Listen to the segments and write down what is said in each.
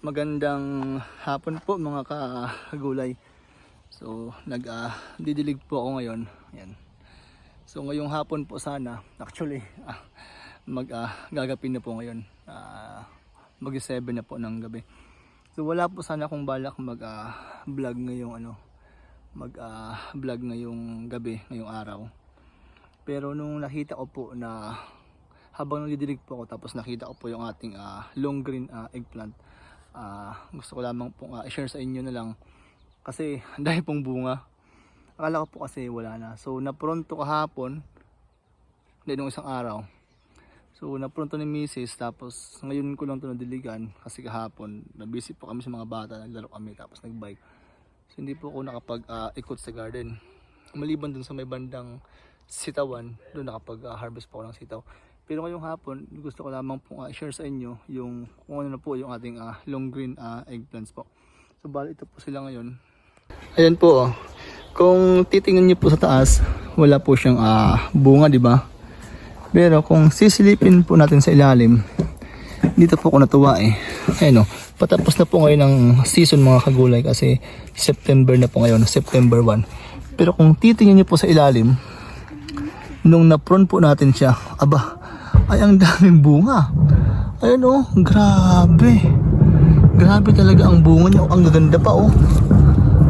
Magandang hapon po mga kagulay. So, nag ah, didilig po ako ngayon. Yan. So, ngayong hapon po sana, actually, ah, mag ah, gagapin na po ngayon. Ah, mag 7 na po ng gabi. So, wala po sana akong balak mag ah, vlog ngayong ano, mag ah, vlog ngayong gabi, ngayong araw. Pero nung nakita ko po na habang nagdidilig po ako tapos nakita ko po yung ating ah, long green ah, eggplant ah, gusto ko lamang pong ah, i-share sa inyo na lang. Kasi dahil pong bunga. Akala ko po kasi wala na. So napronto kahapon hindi nung isang araw. So napronto ni misis tapos ngayon ko lang ito nadiligan kasi kahapon nabisi po kami sa mga bata naglaro kami tapos nagbike. So hindi po ako nakapag ah, ikot sa garden. Maliban dun sa may bandang sitawan doon nakapag ah, harvest po ako ng sitaw pero ngayong hapon, gusto ko lamang pong uh, share sa inyo yung kung ano na po yung ating ah, long green ah, eggplants po. So bali ito po sila ngayon. Ayan po oh. Kung titingnan niyo po sa taas, wala po siyang ah, bunga, di ba? Pero kung sisilipin po natin sa ilalim, dito po ako natuwa eh. Ayan oh. Patapos na po ngayon ng season mga kagulay kasi September na po ngayon, September 1. Pero kung titingnan niyo po sa ilalim, nung na-prune po natin siya, aba, ay ang daming bunga. Ayun oh, grabe. Grabe talaga ang bunga niya. Ang gaganda pa oh.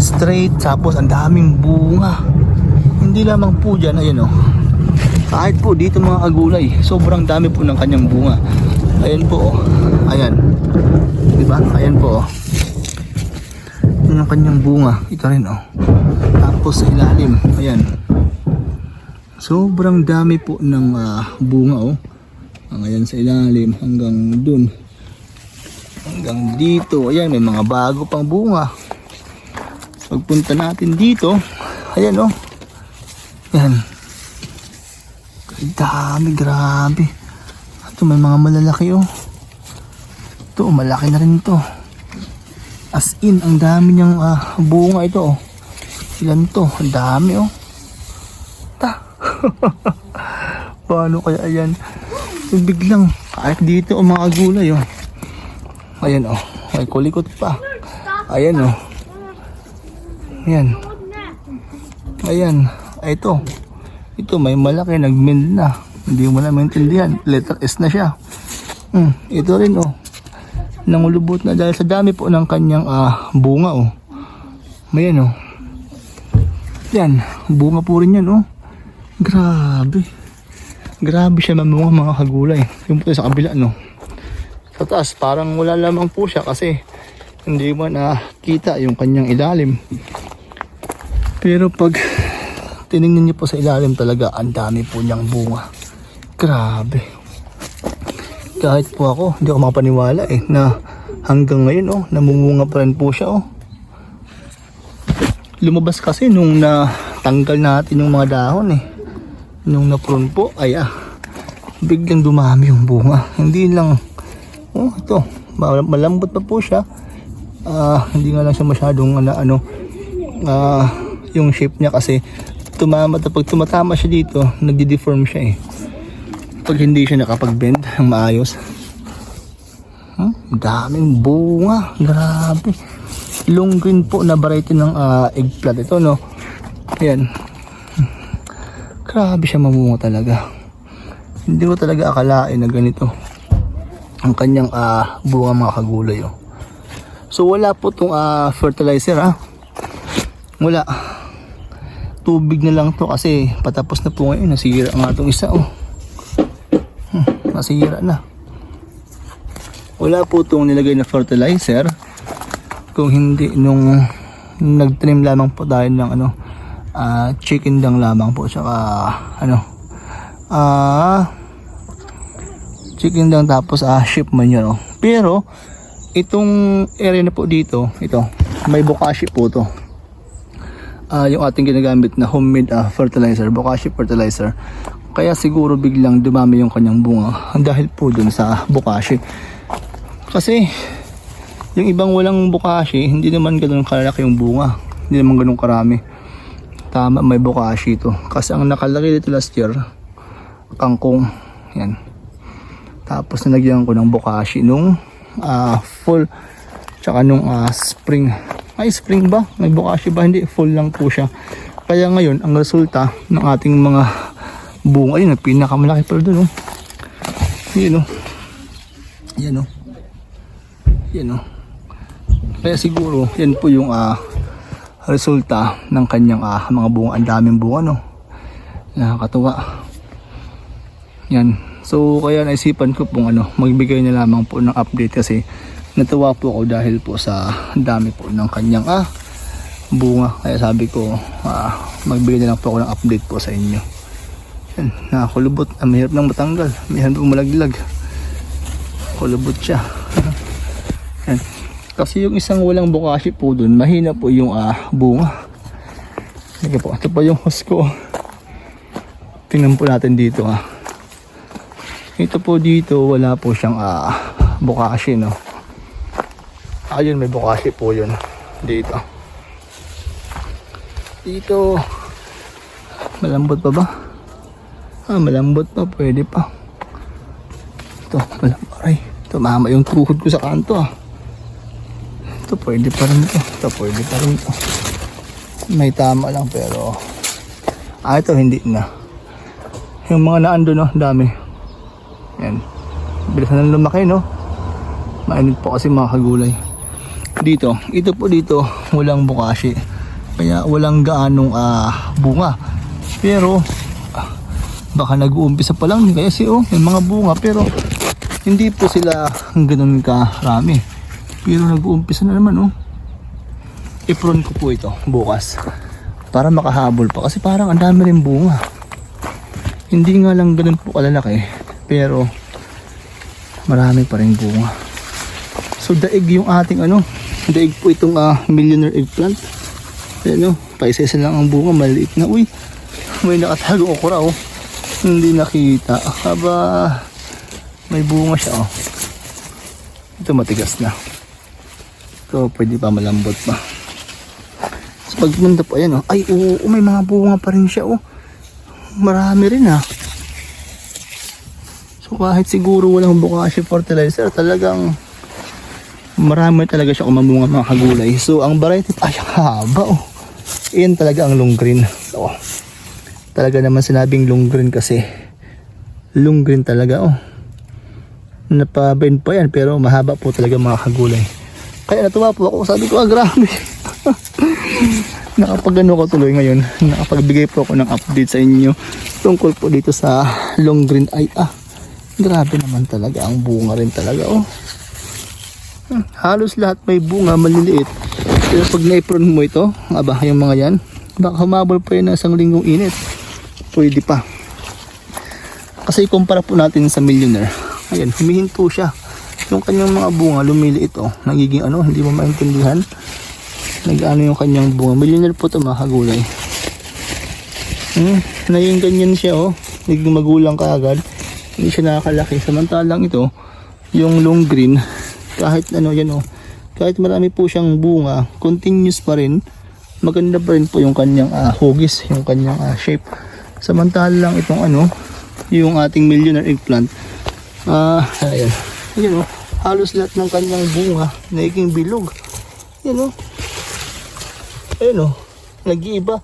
Straight, tapos ang daming bunga. Hindi lamang po dyan, ayun oh. Kahit po dito mga agulay, sobrang dami po ng kanyang bunga. Ayan po oh. Ayan. Diba? Ayan po oh. Yun ang kanyang bunga. Ito rin oh. Tapos sa ilalim, ayan. Sobrang dami po ng ah, bunga oh. Ayan sa ilalim hanggang dun. Hanggang dito. Ayan, may mga bago pang bunga. Pagpunta natin dito, ayan oh. Ayan. Dami, grabe. Ito may mga malalaki oh. Ito, malaki na rin to. As in, ang dami niyang ah, bunga ito oh. Ilan to? Ang dami oh. Ta. Paano kaya ayan? Biglang kahit dito ang mga gulay oh. Ayan oh. Ay kulikot pa. Ayan oh. Ayan. Ayan. Ay ito. Ito may malaki nagmend na. Hindi mo na maintindihan. Letter S na siya. Hmm, ito rin oh. Nangulubot na dahil sa dami po ng kanyang ah, bunga oh. Ayan oh. Yan, bunga po rin yan oh. Grabe. Grabe siya mamunga mga kagulay. Yung po sa kabila no. Sa taas parang wala lamang po siya kasi hindi mo nakita yung kanyang ilalim. Pero pag tiningnan niyo po sa ilalim talaga ang dami po niyang bunga. Grabe. Kahit po ako, hindi ako makapaniwala eh na hanggang ngayon oh, namumunga pa rin po siya oh. Lumabas kasi nung natanggal natin yung mga dahon eh nung na-prune po, ay ah, biglang dumami yung bunga. Hindi lang, oh, ito, mal- malambot pa po siya. Ah, hindi nga lang siya masyadong ano, ano ah, yung shape niya kasi tumama, pag tumatama siya dito, nagdi-deform siya eh. Pag hindi siya nakapag-bend ng maayos. Hmm, daming bunga, grabe. Long green po na variety ng ah, eggplant ito, no? Ayan, Grabe siya mamunga talaga. Hindi ko talaga akalain na ganito ang kanyang ah, bunga mga kagulay. Oh. So wala po itong ah, fertilizer ah. Wala. Tubig na lang to kasi patapos na po ngayon. Nasira nga itong isa oh. Hmm, nasira na. Wala po itong nilagay na fertilizer. Kung hindi nung nag-trim lamang po tayo ng ano ah chicken lang lamang po tsaka ano ah chicken lang tapos ah sheep manure oh. pero itong area na po dito ito may bokashi po to. Ah yung ating ginagamit na homemade ah, fertilizer bokashi fertilizer. Kaya siguro biglang dumami yung kanyang bunga dahil po dun sa bokashi kasi yung ibang walang bokashi hindi naman ganoon kalaki yung bunga. Hindi naman ganoon karami Tama, may bokashi ito. Kasi ang nakalagay dito last year, kangkong. Yan. Tapos nilagyan ko ng bokashi nung uh, full Tsaka nung ah, spring. Ay, spring ba? May bukashi ba? Hindi, full lang po siya. Kaya ngayon, ang resulta ng ating mga bunga, ayun, pinakamalaki pa doon, oh. Yun, oh. Yan, oh. Yan, oh. Kaya siguro, yan po yung ah, resulta ng kanyang ah, mga bunga. Ang daming bunga, no? Nakakatuwa. Yan. So, kaya naisipan ko pong ano, magbigay na lamang po ng update kasi natuwa po ako dahil po sa dami po ng kanyang ah, bunga. Kaya sabi ko, ah, magbigay na lang po ako ng update po sa inyo. Yan, nakakulubot. Ah, mahirap lang matanggal. Mahirap pong malaglag. Kulubot siya. Yan. Kasi yung isang walang bukashi po dun, mahina po yung ah, bunga. Sige po, ito pa yung host ko. Tingnan po natin dito ah. Ito po dito, wala po siyang ah, bukashi no. Ayun, may bukashi po yun. Dito. Dito. Malambot pa ba? Ah, malambot pa. Pwede pa. Ito, malambot. Ay, ito, mama yung tuhod ko sa kanto ah. Pwede pa rin ito. Ito, pwede pa rin ito. May tama lang pero... Ah, ito, hindi na. Yung mga naando, no? Dami. Yan. Bilis na lumaki, no? Mainit po kasi mga kagulay. Dito, ito po dito, walang bukashi. Kaya walang gaanong ah, bunga. Pero, baka nag-uumpisa pa lang. Kaya si oh, may mga bunga. Pero, hindi po sila ganun karami. Pero nag-uumpisa na naman, oh. Ipron ko po ito bukas. Para makahabol pa. Kasi parang ang dami rin bunga. Hindi nga lang ganun po kalalaki. Pero, marami pa rin bunga. So, daig yung ating ano. Daig po itong ah, millionaire eggplant. Ayan o, paisa-isa lang ang bunga. Maliit na. Uy, may nakatagong okra oh. Hindi nakita. Aba, may bunga siya oh. Ito matigas na. Ito pwede pa malambot pa. So pagpunta po ayan oh. Ay oo, may mga bunga pa rin siya oh. Marami rin ah. So kahit siguro walang bukashi fertilizer, talagang marami talaga siya kumamunga mga kagulay. So ang variety, ay haba oh. Iyan talaga ang long green. Oh. Talaga naman sinabing long green kasi long green talaga oh napabend pa yan pero mahaba po talaga mga kagulay kaya natuwa po ako. Sabi ko ah grabe. Nakapagano ko tuloy ngayon. Nakapagbigay po ako ng update sa inyo tungkol po dito sa long green ay ah grabe naman talaga. Ang bunga rin talaga oh. Hmm, halos lahat may bunga maliliit. Pero pag naipron mo ito aba yung mga yan baka humabol pa yun ng isang linggong init. Pwede pa. Kasi ikumpara po natin sa millionaire. Ayan, humihinto siya. Yung kanyang mga bunga, lumiliit oh. Nagiging ano, hindi mo maintindihan. Nag-ano yung kanyang bunga. Millionaire po ito mga. Hmm, naging ganyan siya oh. Naging magulang ka agad. Hindi siya nakakalaki. Samantalang ito, yung long green, kahit ano yan oh. Kahit marami po siyang bunga, continuous pa rin. Maganda pa rin po yung kanyang ah, hugis, yung kanyang ah, shape. Samantalang itong ano, yung ating millionaire eggplant. Ah, ayan. Ayan oh. Halos lahat ng kanyang bunga naging bilog. Ayan oh. Ayan oh. Nag-iiba.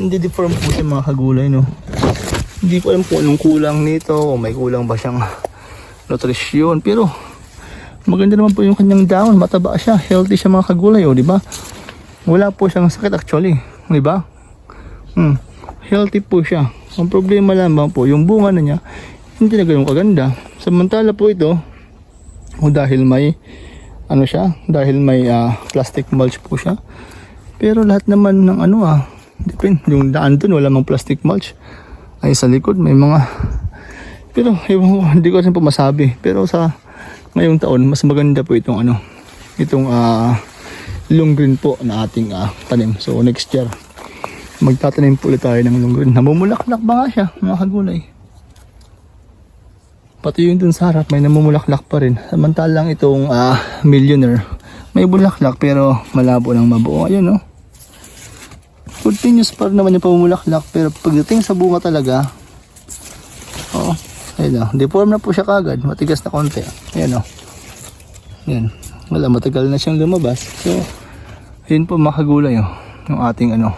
Hindi deform po siya mga kagulay no. Hindi ko alam kung anong kulang nito o may kulang ba siyang nutrisyon. Pero maganda naman po yung kanyang dahon. Mataba siya. Healthy siya mga kagulay oh, di ba? Wala po siyang sakit actually. Di ba? Hmm. Healthy po siya. Ang problema lamang po, yung bunga na niya, hindi na ganun kaganda. Samantala po ito, o dahil may, ano siya, dahil may ah, plastic mulch po siya. Pero lahat naman ng ano ah, depend, yung daan dun, wala mang plastic mulch. Ay sa likod, may mga, pero ewan hindi ko rin po masabi. Pero sa ngayong taon, mas maganda po itong ano, itong ah, long green po na ating ah, tanim. So next year, magtatanim po ulit tayo ng lunggon. Namumulaklak ba nga siya, mga kagulay? Pati yung dun sa harap, may namumulaklak pa rin. Samantalang itong ah, millionaire, may bulaklak pero malabo ng mabuo. Ayun no. Continuous pa rin naman yung pamumulaklak pero pagdating sa bunga talaga, oo, ayun no. Deform na po siya kagad, matigas na konti. Ayun no. Yan. Wala, matagal na siyang lumabas. So, yun po mga kagulay, oh, yung ating ano,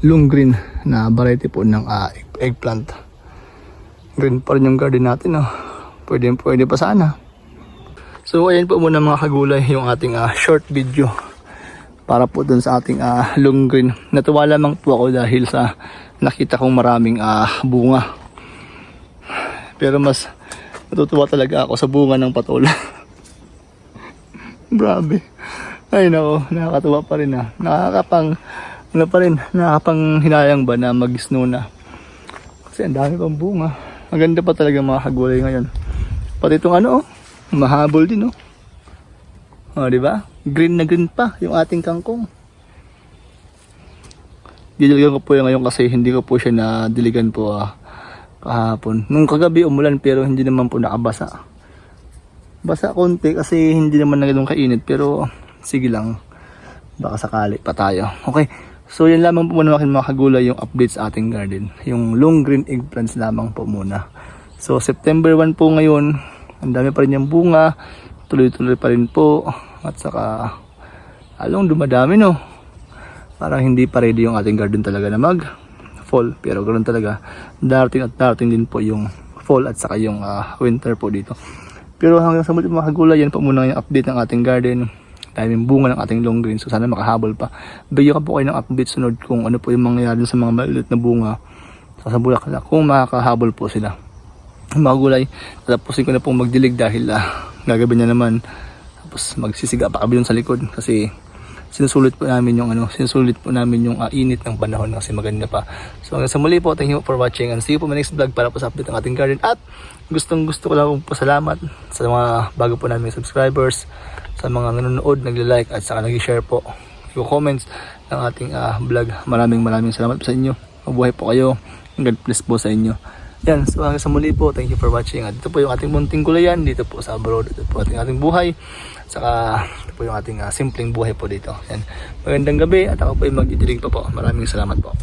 long green na variety po ng egg- eggplant. Green pa rin yung garden natin, oh. Pwede, pwede pa sana. So, ayan po muna mga kagulay yung ating ah, short video para po dun sa ating ah, long green. Natuwa lamang po ako dahil sa nakita kong maraming ah, bunga. Pero mas natutuwa talaga ako sa bunga ng patola. Grabe. Ay nako, nakakatuwa pa rin ah. Nakakapang, ano pa rin, nakakapang hinayang ba na mag-snow na. Kasi ang dami pang bunga. Maganda pa talaga mga kagulay ngayon. Pati itong ano, oh, mahabol din oh. Oh, di ba? Green na green pa yung ating kangkong. Didiligan ko po yan ngayon kasi hindi ko po siya nadiligan po ah, kahapon. Nung kagabi umulan pero hindi naman po nakabasa. Basa konti kasi hindi naman na ganun kainit pero sige lang. Baka sakali pa tayo. Okay. So yan lamang po muna mga kagulay yung updates sa ating garden. Yung long green eggplants lamang po muna. So September 1 po ngayon. Ang dami pa rin yung bunga. Tuloy-tuloy pa rin po. At saka along dumadami no. Parang hindi pa ready yung ating garden talaga na mag fall. Pero ganoon talaga. Darating at darating din po yung fall at saka yung ah, winter po dito. Pero hanggang sa muli mga kagulay, yan po muna yung update ng ating garden. Dahil yung bunga ng ating long green. So sana makahabol pa. Bigyan ko po kayo ng update sunod kung ano po yung mangyayari sa mga maliit na bunga. Sa bulaklak. Kung makakahabol po sila. Mga gulay, tatapusin ko na pong magdilig dahil ah, gagabi na naman. Tapos magsisiga pa kami sa likod kasi sinusulit po namin yung ano, sinusulit po namin yung ah, init ng panahon kasi maganda pa. So hanggang sa muli po, thank you for watching and see you po my next vlog para po sa update ng ating garden. At gustong gusto ko lang po salamat sa mga bago po namin subscribers, sa mga nanonood, nagla-like at saka nag-share po yung comments ng ating ah, vlog. Maraming maraming salamat po sa inyo. Mabuhay po kayo. God bless po sa inyo. Yan, so hanggang sa muli po, thank you for watching. At ito po yung ating munting gulayan, dito po sa abroad. Ito po ating ating buhay. Saka ito po yung ating ah, simpleng buhay po dito. Yan. Magandang gabi at ako po yung magdidilig pa po. Maraming salamat po.